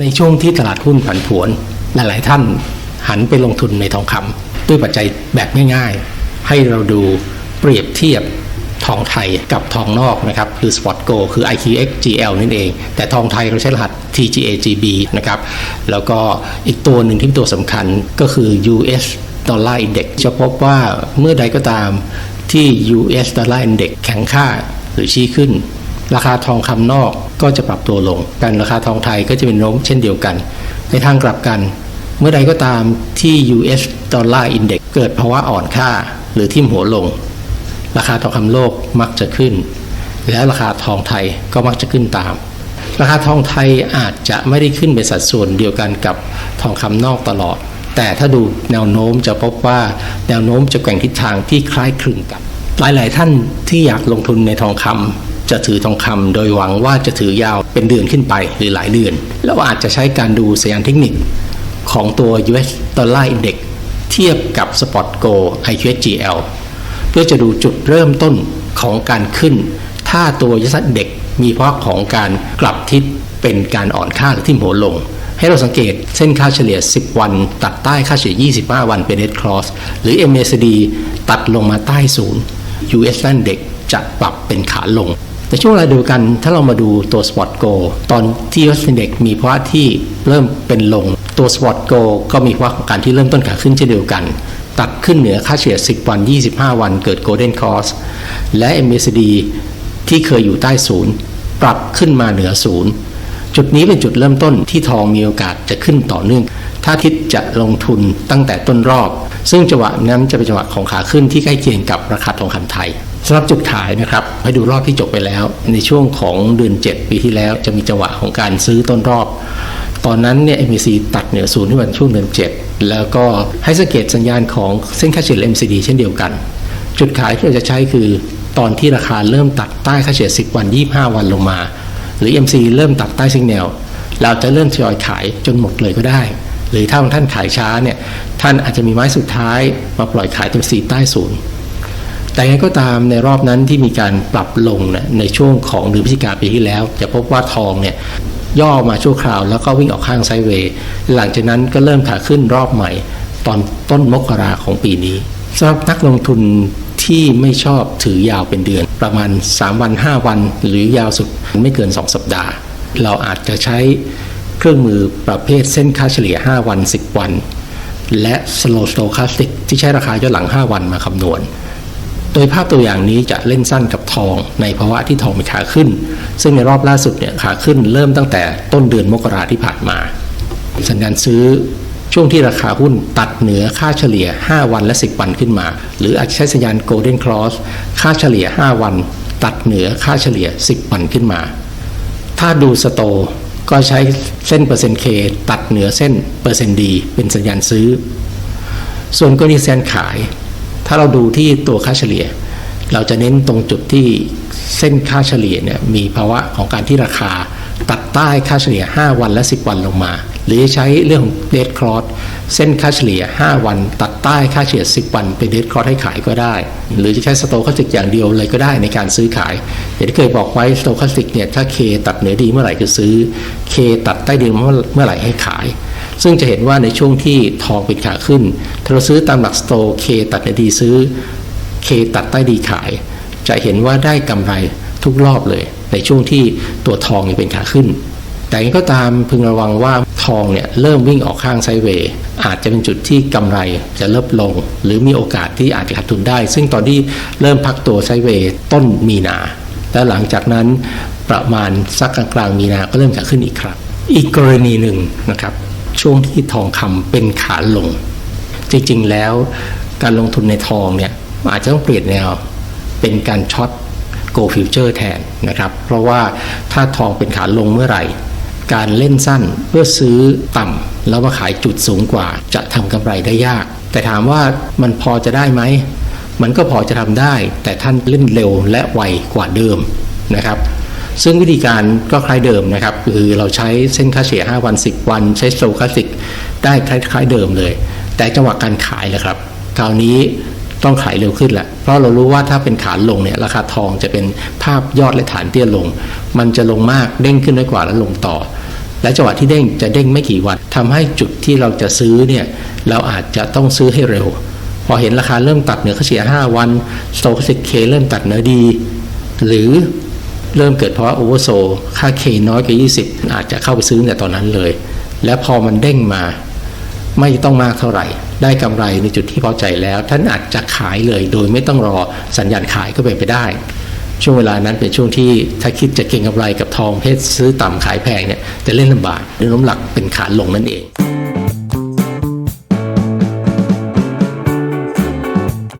ในช่วงที่ตลาดหุ้นผันผวน หลาย ๆ ท่านหันไปลงทุนในทองคำด้วยปัจจัยแบบง่าย ๆ ให้เราดูเปรียบเทียบทองไทยกับทองนอกนะครับคือ Spot Go คือ IQXGL นั่นเอง แต่ทองไทยเราใช้รหัส TGAGB นะครับแล้วก็อีกตัวหนึ่งที่เป็นตัวสำคัญก็คือ US Dollar Index จะพบว่าเมื่อใดก็ตามที่ US Dollar Index แข็งค่าหรือชี้ขึ้น ราคาทองคำนอกก็จะปรับตัวลงกันราคาทองไทยก็จะเป็นโน้มเช่นเดียวกัน ในทางกลับกัน เมื่อใดก็ตามที่ US Dollar Index เกิดภาวะอ่อนค่าหรือทิ่มหัวลง ราคาทองคำโลกมักจะขึ้น และราคาทองไทยก็มักจะขึ้นตาม ราคาทองไทยอาจจะไม่ได้ขึ้นเป็นสัดส่วนเดียวกันกับทองคำนอกตลอด แต่ถ้าดูแนวโน้มจะพบว่าแนวโน้มจะแกว่งทิศทางที่คล้ายคลึงกัน หลายๆท่านที่อยากลงทุนในทองคำ จะถือทองคำโดยหวังว่าจะถือยาวเป็นเดือนขึ้นไปหรือหลายเดือน แล้วอาจจะใช้การดูสัญญาณเทคนิคของตัว US Dollar Index เทียบกับ Spot Go IQSGL เพื่อจะดูจุดเริ่มต้นของการขึ้น ถ้าตัวยัสเด็กมีภาวะของการกลับทิศเป็นการอ่อนค่าหรือทิ่หัวลง ให้เราสังเกตเส้นค่าเฉลี่ย 10 วัน ตัดใต้ค่าเฉลี่ย 25 วันเป็น Red Cross หรือ MACD ตัดลงมาใต้ศูนย์ US นั่นเด็กจะปรับเป็นขาลง แต่ช่วงเวลาเดียวกันถ้าเรามาดูตัว Spot Go ตอนที่ US Index มีภาวะที่เริ่มเป็นลง ตัว Spot Go ก็มีภาวะของการที่เริ่มต้นขาขึ้นเช่นเดียวกัน ตัดขึ้นเหนือค่าเฉลี่ย 10 วัน 25 วันเกิด Golden Cross และ MACD ที่เคยอยู่ใต้ศูนย์ปรับขึ้นมาเหนือศูนย์จุดนี้เป็นจุดเริ่มต้นที่ทองมีโอกาสจะขึ้นต่อเนื่อง ถ้าคิดจะลงทุนตั้งแต่ต้นรอบ ซึ่งจังหวะนั้นจะเป็นจังหวะของขาขึ้นที่ใกล้เคียงกับราคาทองคำไทย สำหรับจุดขายนะครับให้ดูรอบที่จบไปแล้ว ในช่วงของเดือน 7 ปีที่แล้วจะมีจังหวะของการซื้อต้นรอบ ตอนนั้นเนี่ย MAC ตัดเหนือศูนย์ที่วันช่วงเดือน 7 แล้วก็ให้สังเกตสัญญาณของเส้นค่าเฉลี่ย MCD เช่นเดียวกัน จุดขายที่เราจะใช้คือตอนที่ราคาเริ่มตัดใต้ค่าเฉลี่ย 10 วัน 25 วันลงมา หรือ MC เริ่มตัดใต้ซิงแนลเราจะเริ่มทยอยขายจนหมดเลยก็ได้ หรือถ้าท่านขายช้าเนี่ยท่านอาจจะมีไม้สุดท้ายมาปล่อยขายตรงสีใต้ศูนย์ แต่ยังไงก็ตามในรอบนั้นที่มีการปรับลงนะในช่วงของเดือนพฤศจิกาปีที่แล้ว จะพบว่าทองเนี่ยย่อมาชั่วคราวแล้วก็วิ่งออกข้างไซเวย์หลังจากนั้นก็เริ่มขาขึ้นรอบใหม่ ตอนต้นมกราของปีนี้สำหรับนักลงทุนที่ไม่ชอบถือยาวเป็นเดือน ประมาณ 3 วัน 5 วัน หรือยาวสุดไม่เกิน 2 สัปดาห์ เราอาจจะใช้เครื่องมือประเภทเส้นค่าเฉลี่ย 5 วัน 10 วัน และ slow stochastic ที่ใช้ราคาย้อนหลัง 5 วันมาคำนวณ โดยภาพตัวอย่างนี้จะเล่นสั้นกับทอง ในภาวะที่ทองมีขาขึ้น ซึ่งในรอบล่าสุดเนี่ยขาขึ้นเริ่มตั้งแต่ต้นเดือนมกราที่ผ่านมา สัญญาณซื้อช่วงที่ราคาหุ้นตัดเหนือค่าเฉลี่ย 5 วันและ 10 วันขึ้นมา หรืออาจจะใช้สัญญาณ Golden Cross ค่าเฉลี่ย 5 วัน ตัดเหนือค่าเฉลี่ย 10 วันขึ้นมา ถ้าดูสโตก็ใช้เส้นเปอร์เซ็นต์ K ตัดเหนือเส้นเปอร์เซ็นต์ D เป็นสัญญาณซื้อ ส่วนกรณีแซนขาย ถ้าเราดูที่ตัวค่าเฉลี่ย เราจะเน้นตรงจุดที่เส้นค่าเฉลี่ยเนี่ยมีภาวะของการที่ราคาตัดใต้ค่าเฉลี่ย 5 วันและ 10 วันลงมา หรือใช้เรื่องของเดทครอสเส้นค่าเฉลี่ย 5 วัน ตัดใต้ค่าเฉลี่ย 10 วันเป็นเดทครอสให้ขายก็ได้ หรือจะใช้สโตคาสติกอย่างเดียวเลยก็ได้ในการซื้อขาย อย่างที่เคยบอกไว้สโตคาสติกเนี่ยถ้า K ตัดเหนือดีเมื่อไหร่ก็ซื้อ K ตัดใต้ดีเมื่อไหร่ให้ขาย ซึ่งจะเห็นว่าในช่วงที่ทองเป็นขาขึ้น ถ้าเราซื้อตามหลักสโตเคตัดในดีซื้อเคตัดใต้ดีขาย จะเห็นว่าได้กำไรทุกรอบเลย ในช่วงที่ตัวทองเป็นขาขึ้น แต่ยังก็ตามพึงระวังว่าทองเนี่ยเริ่มวิ่งออกข้างไซเวย์อาจจะเป็นจุดที่กำไรจะเริ่มลง หรือมีโอกาสที่อาจจะขาดทุนได้ ซึ่งตอนที่เริ่มพักตัวไซเวย์ต้นมีนา และหลังจากนั้นประมาณสักกลางๆมีนาก็เริ่มขาขึ้นอีกครั้งอีกกรณีหนึ่งนะครับ ช่วงที่ทองคำเป็นขาลง จริงๆแล้วการลงทุนในทองเนี่ยอาจจะต้องเปลี่ยนแนวเป็นการช็อต go future แทนนะครับ เพราะว่าถ้าทองเป็นขาลงเมื่อไหร่ การเล่นสั้นเพื่อซื้อต่ำแล้วมาขายจุดสูงกว่า จะทำกำไรได้ยาก แต่ถามว่ามันพอจะได้ไหม มันก็พอจะทำได้ แต่ท่านเล่นเร็วและไวกว่าเดิมนะครับ ซึ่งวิธีการก็คล้ายเดิมนะครับ คือเราใช้เส้นค่าเฉลี่ย5วัน 10 วัน ใช้โซคาสิกได้คล้ายๆเดิมเลย แต่จังหวะการขายแหละครับ คราวนี้ต้องขายเร็วขึ้นแหละ เพราะเรารู้ว่าถ้าเป็นขาลงเนี่ยราคาทองจะเป็นภาพยอดและฐานเตี้ยลง มันจะลงมากเด้งขึ้นได้กว่าแล้วลงต่อ และจังหวะที่เด้งจะเด้งไม่กี่วันทำให้จุดที่เราจะซื้อเนี่ยเราอาจจะต้องซื้อให้เร็ว พอเห็นราคาเริ่มตัดเหนือเฉลี่ย5วันโตค i ิ K เริ่มตัดเหนือดี หรือ เริ่มเกิดเพราะโอเวอร์โซค่า K น้อยกว่า20 อาจจะเข้าไปซื้อในตอนนั้นเลย และพอมันเด้งมาไม่ต้องมากเท่าไหร่ ได้กำไรในจุดที่พอใจแล้ว ท่านอาจจะขายเลย โดยไม่ต้องรอสัญญาณขายก็เป็นไปได้ ช่วงเวลานั้นเป็นช่วงที่ถ้าคิดจะเก็งกำไรกับทองเพชรซื้อต่ำขายแพงเนี่ยจะเล่นลำบากเรื่องน้ำหลักเป็นขาลงนั่นเอง